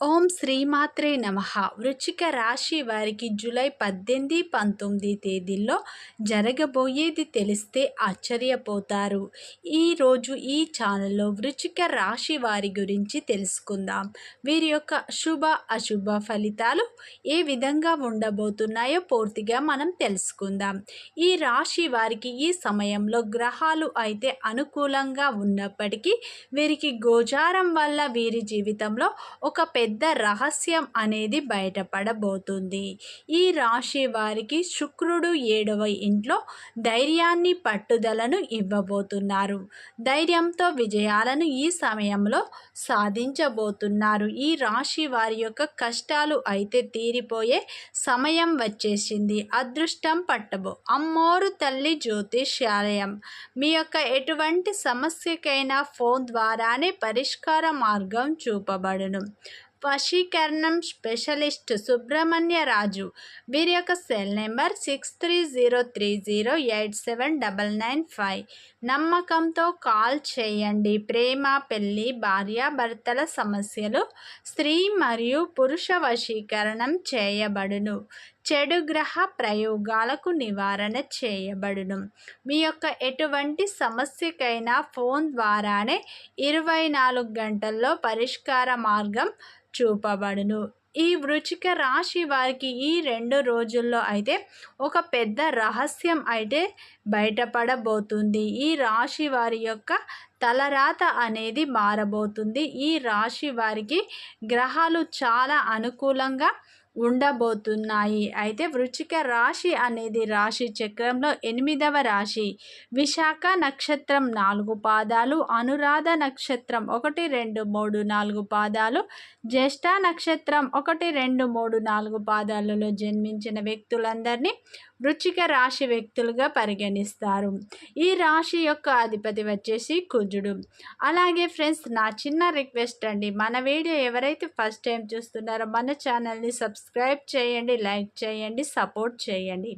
ఓం శ్రీమాత్రే నమ. వృచ్చిక రాశి వారికి జూలై పద్దెనిమిది పంతొమ్మిది తేదీల్లో జరగబోయేది తెలిస్తే ఆశ్చర్యపోతారు. ఈరోజు ఈ ఛానల్లో వృచ్చిక రాశి వారి గురించి తెలుసుకుందాం. వీరి యొక్క శుభ అశుభ ఫలితాలు ఏ విధంగా ఉండబోతున్నాయో పూర్తిగా మనం తెలుసుకుందాం. ఈ రాశి వారికి ఈ సమయంలో గ్రహాలు అయితే అనుకూలంగా ఉన్నప్పటికీ వీరికి గోచారం వల్ల వీరి జీవితంలో ఒక పెద్ద పెద్ద రహస్యం అనేది బయటపడబోతుంది. ఈ రాశి వారికి శుక్రుడు ఏడవ ఇంట్లో ధైర్యాన్ని పట్టుదలను ఇవ్వబోతున్నారు. ధైర్యంతో విజయాలను ఈ సమయంలో సాధించబోతున్నారు. ఈ రాశి వారి యొక్క కష్టాలు అయితే తీరిపోయే సమయం వచ్చేసింది. అదృష్టం పట్టబో అమ్మోరు తల్లి జ్యోతిష్యాలయం. మీ యొక్క ఎటువంటి సమస్యకైనా ఫోన్ ద్వారానే పరిష్కార మార్గం చూపబడును. వశీకరణం స్పెషలిస్ట్ సుబ్రహ్మణ్య రాజు. వీరి యొక్క cell number six three zero three zero eight seven double nine five. నమ్మకంతో కాల్ చేయండి. ప్రేమ పెళ్ళి భార్య భర్తల సమస్యలు స్త్రీ మరియు పురుష వశీకరణం చేయబడును. చెడు గ్రహ ప్రయోగాలకు నివారణ చేయబడును. మీ యొక్క ఎటువంటి సమస్యకైనా ఫోన్ ద్వారానే ఇరవై నాలుగు గంటల్లో పరిష్కార మార్గం చూపబడును. ఈ వృచిక రాశి వారికి ఈ రెండు రోజుల్లో అయితే ఒక పెద్ద రహస్యం అయితే బయటపడబోతుంది. ఈ రాశి వారి యొక్క తలరాత అనేది మారబోతుంది. ఈ రాశి వారికి గ్రహాలు చాలా అనుకూలంగా ఉండబోతున్నాయి. అయితే వృచ్చిక రాశి అనేది రాశి చక్రంలో ఎనిమిదవ రాశి. విశాఖ నక్షత్రం నాలుగు పాదాలు అనురాధ నక్షత్రం ఒకటి రెండు మూడు నాలుగు పాదాలు జ్యేష్ఠ నక్షత్రం ఒకటి రెండు మూడు నాలుగు పాదాలలో జన్మించిన వ్యక్తులందరినీ వృచ్చిక రాశి వ్యక్తులుగా పరిగణిస్తారు. ఈ రాశి యొక్క అధిపతి వచ్చేసి కుజుడు. అలాగే ఫ్రెండ్స్ నా చిన్న రిక్వెస్ట్ అండి. మన వీడియో ఎవరైతే ఫస్ట్ టైం చూస్తున్నారో మన ఛానల్ని సబ్స్క్రైబ్ చేయండి లైక్ చేయండి సపోర్ట్ చేయండి.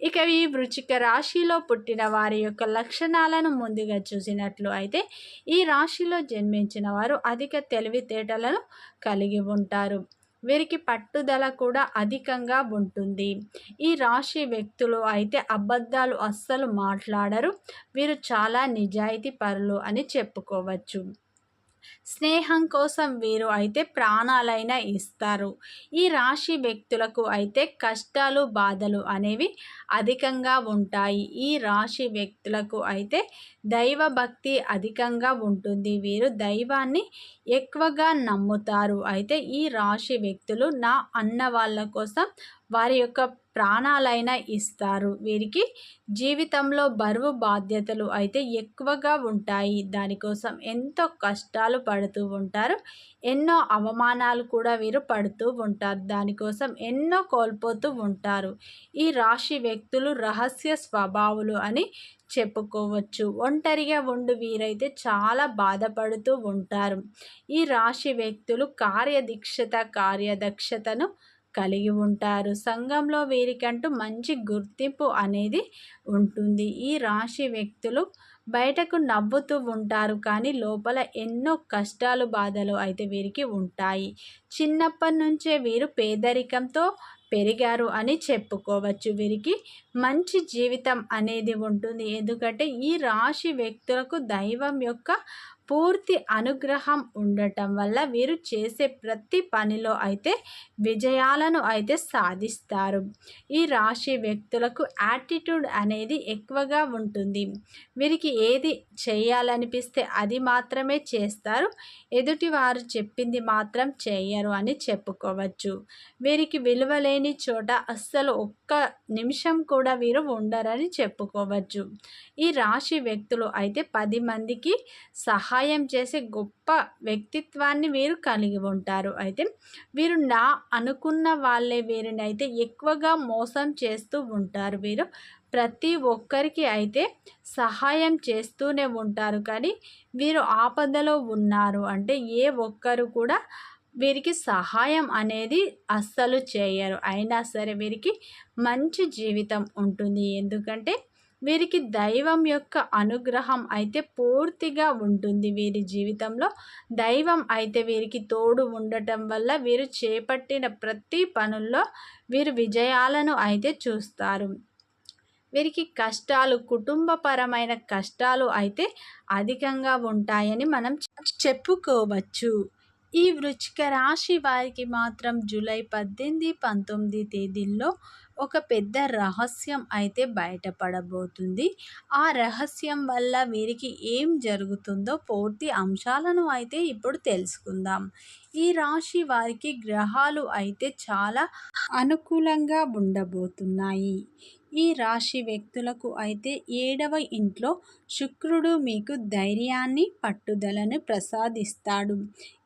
ఇక ఈ వృచ్చిక రాశిలో పుట్టిన వారి యొక్క లక్షణాలను ముందుగా చూసినట్లు అయితే ఈ రాశిలో జన్మించిన వారు అధిక తెలివితేటలను కలిగి ఉంటారు. వీరికి పట్టుదల కూడా అధికంగా ఉంటుంది. ఈ రాశి వ్యక్తులు అయితే అబద్ధాలు అస్సలు మాట్లాడరు. వీరు చాలా నిజాయితీ పరులు అని చెప్పుకోవచ్చు. స్నేహం కోసం వీరు అయితే ప్రాణాలైనా ఇస్తారు. ఈ రాశి వ్యక్తులకు అయితే కష్టాలు బాధలు అనేవి అధికంగా ఉంటాయి. ఈ రాశి వ్యక్తులకు అయితే దైవభక్తి అధికంగా ఉంటుంది. వీరు దైవాన్ని ఎక్కువగా నమ్ముతారు. అయితే ఈ రాశి వ్యక్తులు నా అన్న వాళ్ళ కోసం వారి యొక్క ప్రాణాలైనా ఇస్తారు. వీరికి జీవితంలో బరువు బాధ్యతలు అయితే ఎక్కువగా ఉంటాయి. దానికోసం ఎంతో కష్టాలు పడుతూ ఉంటారు. ఎన్నో అవమానాలు కూడా వీరు పడుతూ ఉంటారు. దానికోసం ఎన్నో కోల్పోతూ ఉంటారు. ఈ రాశి వ్యక్తులు రహస్య స్వభావులు అని చెప్పుకోవచ్చు. ఒంటరిగా ఉండు వీరైతే చాలా బాధపడుతూ ఉంటారు. ఈ రాశి వ్యక్తులు కార్యదీక్షత కార్యదక్షతను కలిగి ఉంటారు. సంఘంలో వీరికంటూ మంచి గుర్తింపు అనేది ఉంటుంది. ఈ రాశి వ్యక్తులు బయటకు నవ్వుతూ ఉంటారు. కానీ లోపల ఎన్నో కష్టాలు బాధలు అయితే వీరికి ఉంటాయి. చిన్నప్పటి నుంచే వీరు పేదరికంతో పెరిగారు అని చెప్పుకోవచ్చు. వీరికి మంచి జీవితం అనేది ఉంటుంది. ఎందుకంటే ఈ రాశి వ్యక్తులకు దైవం యొక్క పూర్తి అనుగ్రహం ఉండటం వల్ల వీరు చేసే ప్రతి పనిలో అయితే విజయాలను అయితే సాధిస్తారు. ఈ రాశి వ్యక్తులకు యాటిట్యూడ్ అనేది ఎక్కువగా ఉంటుంది. వీరికి ఏది చేయాలనిపిస్తే అది మాత్రమే చేస్తారు. ఎదుటి వారు చెప్పింది మాత్రం చేయరు అని చెప్పుకోవచ్చు. వీరికి విలువలేని చోట అస్సలు ఒక్క నిమిషం కూడా వీరు ఉండరని చెప్పుకోవచ్చు. ఈ రాశి వ్యక్తులు అయితే పది మందికి సహా సహాయం చేసే గొప్ప వ్యక్తిత్వాన్ని వీరు కలిగి ఉంటారు. అయితే వీరు నా అనుకున్న వాళ్ళే వీరిని అయితే ఎక్కువగా మోసం చేస్తూ ఉంటారు. వీరు ప్రతి ఒక్కరికి అయితే సహాయం చేస్తూనే ఉంటారు. కానీ వీరు ఆపదలో ఉన్నారు. అంటే ఏ ఒక్కరు కూడా వీరికి సహాయం అనేది అస్సలు చేయరు. అయినా సరే వీరికి మంచి జీవితం ఉంటుంది. ఎందుకంటే వీరికి దైవం యొక్క అనుగ్రహం అయితే పూర్తిగా ఉంటుంది వీరి జీవితంలో. దైవం అయితే వీరికి తోడు ఉండటం వల్ల వీరు చేపట్టిన ప్రతి పనుల్లో వీరు విజయాలను అయితే చూస్తారు. వీరికి కష్టాలు కుటుంబపరమైన కష్టాలు అయితే అధికంగా ఉంటాయని మనం చెప్పుకోవచ్చు. ఈ వృచ్చిక రాశి వారికి మాత్రం జూలై పద్దెనిమిది పంతొమ్మిది తేదీల్లో ఒక పెద్ద రహస్యం అయితే బయటపడబోతుంది. ఆ రహస్యం వల్ల వీరికి ఏం జరుగుతుందో పూర్తి అంశాలను అయితే ఇప్పుడు తెలుసుకుందాం. ఈ రాశి వారికి గ్రహాలు అయితే చాలా అనుకూలంగా ఉండబోతున్నాయి. ఈ రాశి వ్యక్తులకు అయితే ఏడవ ఇంట్లో శుక్రుడు మీకు ధైర్యాన్ని పట్టుదలను ప్రసాదిస్తాడు.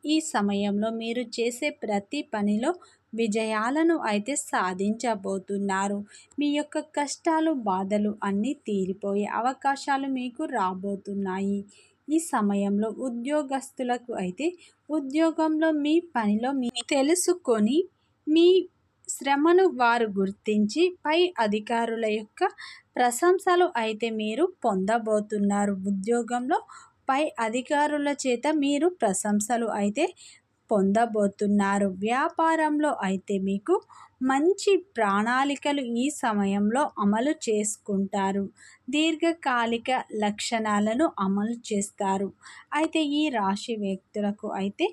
ఈ సమయంలో మీరు చేసే ప్రతి పనిలో విజయాలను అయితే సాధించబోతున్నారు. మీ యొక్క కష్టాలు బాధలు అన్నీ తీరిపోయే అవకాశాలు మీకు రాబోతున్నాయి. ఈ సమయంలో ఉద్యోగస్తులకు అయితే ఉద్యోగంలో మీ పనిలో మీ తెలుసుకొని మీ శ్రమను వారు గుర్తించి పై అధికారుల యొక్క ప్రశంసలు అయితే మీరు పొందబోతున్నారు. ఉద్యోగంలో పై అధికారుల చేత మీరు ప్రశంసలు అయితే పొందబోతున్నారు. వ్యాపారంలో అయితే మీకు మంచి ప్రణాళికలు ఈ సమయంలో అమలు చేసుకుంటారు. దీర్ఘకాలిక లక్షణాలను అమలు చేస్తారు. అయితే ఈ రాశి వ్యక్తులకు అయితే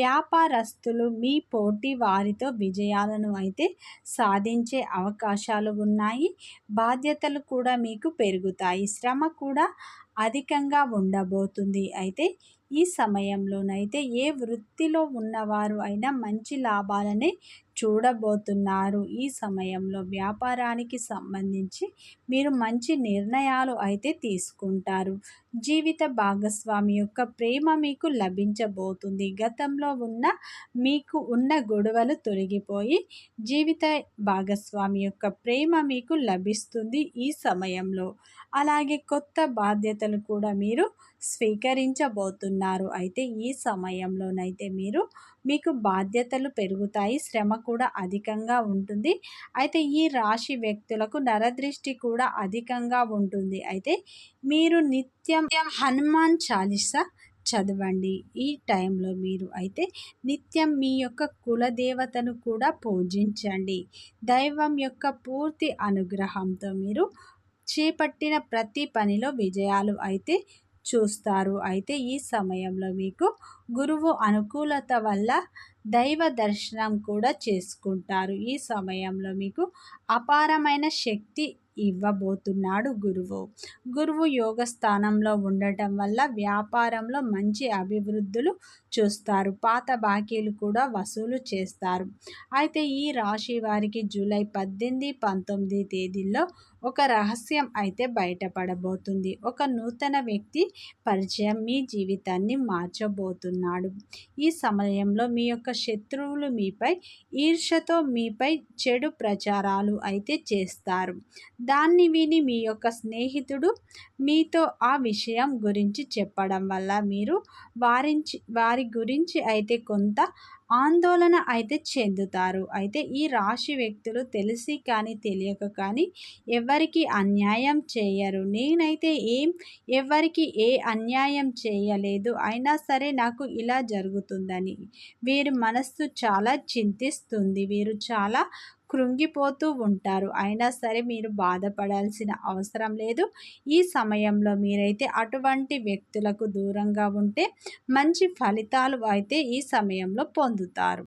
వ్యాపారస్తులు మీ పోటీ వారితో విజయాలను అయితే సాధించే అవకాశాలు ఉన్నాయి. బాధ్యతలు కూడా మీకు పెరుగుతాయి. శ్రమ కూడా అధికంగా ఉండబోతుంది. అయితే ఈ సమయంలోనైతే ఏ వృత్తిలో ఉన్నవారు అయినా మంచి లాభాలనే చూడబోతున్నారు. ఈ సమయంలో వ్యాపారానికి సంబంధించి మీరు మంచి నిర్ణయాలు అయితే తీసుకుంటారు. జీవిత భాగస్వామి యొక్క ప్రేమ మీకు లభించబోతుంది. గతంలో ఉన్న మీకు ఉన్న గొడవలు తొలగిపోయి జీవిత భాగస్వామి యొక్క ప్రేమ మీకు లభిస్తుంది ఈ సమయంలో. అలాగే కొత్త బాధ్యతలు కూడా మీరు స్వీకరించబోతున్నారు. అయితే ఈ సమయంలోనైతే మీరు మీకు బాధ్యతలు పెరుగుతాయి శ్రమ కూడా అధికంగా ఉంటుంది. అయితే ఈ రాశి వ్యక్తులకు నరదృష్టి కూడా అధికంగా ఉంటుంది. అయితే మీరు నిత్యం హనుమాన్ చాలీసా చదవండి. ఈ టైంలో మీరు అయితే నిత్యం మీ యొక్క కులదేవతను కూడా పూజించండి. దైవం యొక్క పూర్తి అనుగ్రహంతో మీరు చేపట్టిన ప్రతి పనిలో విజయాలు అయితే చూస్తారు. అయితే ఈ సమయంలో మీకు గురువు అనుకూలత వల్ల దైవ దర్శనం కూడా చేసుకుంటారు. ఈ సమయంలో మీకు అపారమైన శక్తి ఇవ్వబోతున్నాడు గురువు. గురువు యోగ స్థానంలో ఉండటం వల్ల వ్యాపారంలో మంచి అభివృద్ధులు చూస్తారు. పాత బాకీలు కూడా వసూలు చేస్తారు. అయితే ఈ రాశి వారికి జూలై పద్దెనిమిది పంతొమ్మిది తేదీల్లో ఒక రహస్యం అయితే బయటపడబోతుంది. ఒక నూతన వ్యక్తి పరిచయం మీ జీవితాన్ని మార్చబోతున్నాడు. ఈ సమయంలో మీ యొక్క శత్రువులు మీపై ఈర్షతో మీపై చెడు ప్రచారాలు అయితే చేస్తారు. దాన్ని విని మీ యొక్క స్నేహితుడు మీతో ఆ విషయం గురించి చెప్పడం వల్ల మీరు వారించి వారి గురించి అయితే కొంత ఆందోళన అయితే చెందుతారు. అయితే ఈ రాశి వ్యక్తులు తెలిసి కానీ తెలియక కానీ ఎవరికి అన్యాయం చేయరు. నేనైతే ఏం ఎవరికి ఏ అన్యాయం చేయలేదు. అయినా సరే నాకు ఇలా జరుగుతుందని. వీరి మనస్సు చాలా చింతిస్తుంది. వీరు చాలా కృంగిపోతూ ఉంటారు. అయినా సరే మీరు బాధపడాల్సిన అవసరం లేదు. ఈ సమయంలో మీరైతే అటువంటి వ్యక్తులకు దూరంగా ఉంటే మంచి ఫలితాలు అయితే ఈ సమయంలో పొందుతారు.